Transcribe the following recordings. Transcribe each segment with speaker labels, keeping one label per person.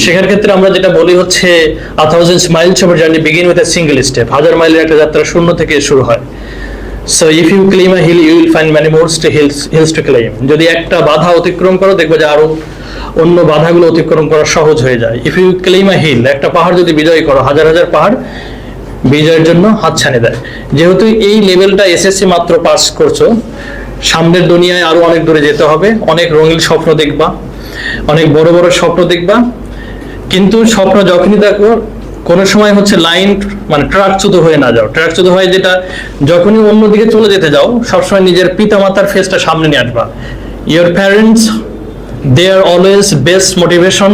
Speaker 1: শেখার ক্ষেত্রে আমরা যেটা বলি হচ্ছে a thousand miles over journey begin with a single step হাজার মাইলের একটা যাত্রা শূন্য থেকে শুরু হয়। So if you climb a hill you will find many more to hills hills to climb যদি একটা বাধা অতিক্রম করো, দেখবে যে আরও অন্য বাধাগুলো অতিক্রম করা সহজ হয়ে যায়। If you climb a hill একটা পাহাড় যদি বিজয় করো, হাজার হাজার পাহাড় বিজয়ের জন্য হাতছানি দেয়। যেহেতু এই লেভেলটা এসএসসি মাত্র পাস করছ, সামনের দুনিয়ায় আরও অনেক দূরে যেতে হবে, অনেক রঙিন স্বপ্ন দেখবা, অনেক বড় বড় স্বপ্ন দেখবা কিন্তু স্বপ্ন যখনই দেখো, কোনো সময় হচ্ছে লাইন মানে ট্রাকচ্যুত হয়ে না যাও। ট্রাকচ্যুত হয়ে যেটা যখনই অন্যদিকে চলে যেতে যাও, সবসময় নিজের পিতামাতার ফেসটা সামনে নিয়ে আসবা। Your parents they are always best motivation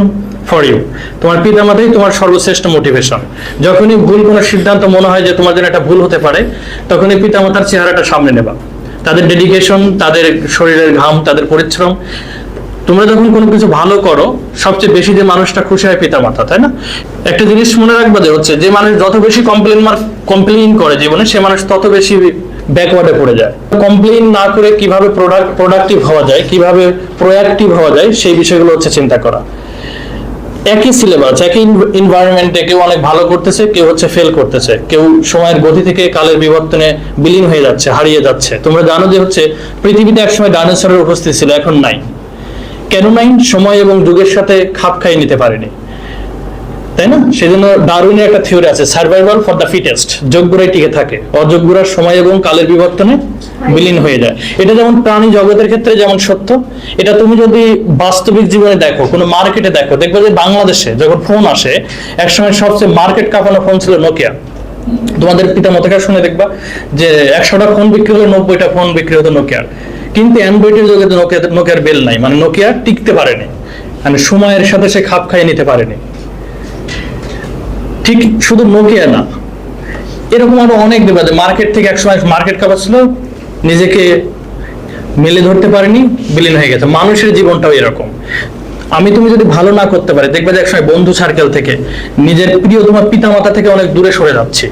Speaker 1: for you তোমার পিতামাতাই তোমার সর্বশ্রেষ্ঠ মোটিভেশন যখনই ভুল কোনো সিদ্ধান্ত মনে হয় যে তোমার জন্য একটা ভুল হতে পারে, তখনই পিতামাতার চেহারাটা সামনে নেবা। তাদের ডেডিকেশন তাদের শরীরের ঘাম, তাদের পরিশ্রম তোমরা যখন কোনো কিছু ভালো করো, সবচেয়ে বেশি যে মানুষটা খুশি হয় পিতা মাতা তাই না? একটা জিনিস মনে রাখবা যে হচ্ছে, যে মানুষ যত বেশি কমপ্লেন মার কমপ্লেইন করে জীবনে, সে মানুষ তত বেশি ব্যাকওয়ার্ডে পড়ে যায়। কমপ্লেইন না করে কীভাবে প্রোডাক্ট প্রোডাক্টিভ হওয়া যায়, কীভাবে প্রোয়াক্টিভ হওয়া যায়, সেই বিষয়গুলো হচ্ছে চিন্তা করা। একই সিলেবাস একই এনভায়রনমেন্টে কেউ অনেক ভালো করতেছে, কেউ হচ্ছে ফেল করতেছে। কেউ সময়ের গতি থেকে কালের বিবর্তনে বিলীন হয়ে যাচ্ছে, হারিয়ে যাচ্ছে। তোমরা জানো যে হচ্ছে, পৃথিবীতে একসময় ডাইনোসরের উপস্থিতি ছিল, এখন নাই। কেন নাই সময় এবং যুগের সাথে খাপ খাইয়ে নিতে পারেনি। তাই না? সেজন্য ডারউইনের একটা থিওরি আছে, সার্ভাইভাল ফর দ্য ফিটেস্ট যোগ্যরাই টিকে থাকে। অযোগ্যরা সময় এবং কালের বিবর্তনে বিলীন হয়ে যায়। এটা যেমন প্রাণী জগতের ক্ষেত্রে যেমন সত্য, এটা তুমি যদি বাস্তবিক জীবনে দেখো, কোনো মার্কেটে দেখো, দেখবে যে বাংলাদেশে যখন ফোন আসে, একসময় সবচেয়ে মার্কেট কাঁপানো ফোন ছিল নোকিয়া। তোমাদের পিতা মাতাকে শুনে দেখবা যে একশোটা ফোন বিক্রি হলে, নব্বইটা ফোন বিক্রি হতো নোকিয়ার। কিন্তু অ্যান্ড্রয়েডের যুগে নোকিয়া নোকিয়ার বেল নাই। মানে নোকিয়া টিকতে পারেনি। মানে সময়ের সাথে সে খাপ খাইয়ে নিতে পারেনি। ঠিক শুধু নোকিয়া না, এরকম আরও অনেক দেবা মার্কেট থেকে একসময় মার্কেট কাপাচ্ছিল নিজেকে মেলে ধরতে পারেনি, বিলীন হয়ে গেছে। মানুষের জীবনটাও এরকম। আমি তুমি যদি ভালো না করতে পারে, দেখবে যে একসময় বন্ধু সার্কেল থেকে, নিজের প্রিয় তোমার পিতামাতা থেকে অনেক দূরে সরে যাচ্ছে।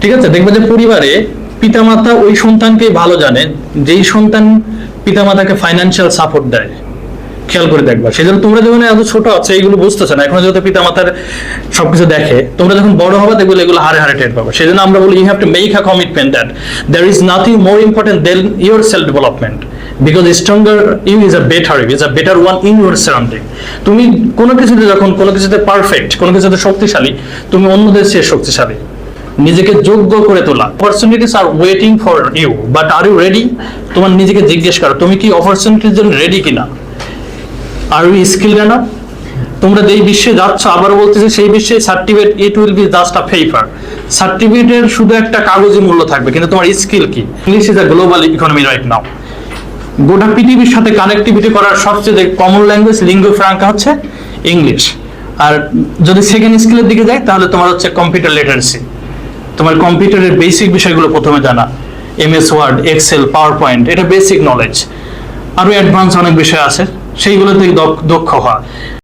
Speaker 1: ঠিক আছে? দেখবে যে পরিবারে পিতামাতা ওই সন্তানকে ভালো জানে, যেই সন্তান পিতামাতাকে ফাইন্যান্সিয়াল সাপোর্ট দেয়। খেয়াল করে দেখবা। সেজন্য তোমরা যখন এত ছোট আছে, এইগুলো বুঝতেছো না। এখন যেহেতু পিতামাতার সবকিছু দেখে, তোমরা যখন বড় হবে, দেখবে এগুলো হারে হারে টের পাবে। সেজন্য আমরা বলি you have to make a commitment that there is nothing more important than your self development because stronger you is a better you is a better one in your surrounding তুমি কোনো কিছুতে যখন, কোনো কিছুতে পারফেক্ট কোনো কিছুতে শক্তিশালী, তুমি অন্যদের চেয়ে শক্তিশালী। নিজেকে যোগ্য করে তোলা। Opportunities are waiting for you but are you ready তোমার নিজেকে জিজ্ঞেস করো, তুমি কি অপরচুনিটির জন্য রেডি কিনা? আর ইউ স্কিল না তোমরা যেই বিশ্বে যাচ্ছ আবার বলতেছে, সেই বিশ্বে certificate it will be just a paper সার্টিফিকেটের শুধু একটা কাগজে মূল্য থাকবে, কিন্তু তোমার স্কিল কি? English is a global economy right now গোটা পৃথিবীর সাথে কানেক্টিভিটি করার সবচেয়ে কমন ল্যাঙ্গুয়েজ লিঙ্গো ফ্রাঙ্কা হচ্ছে ইংলিশ আর যদি সেকেন্ড স্কিলের দিকে যাই, তাহলে তোমার হচ্ছে কম্পিউটার লিটারেসি তোমার কম্পিউটারের বেসিক বিষয়গুলো প্রথমে জানা। MS Word Excel PowerPoint এটা বেসিক নলেজ আরও অ্যাডভান্স অনেক বিষয় আছে সেইগুলোতে দক্ষ হওয়া।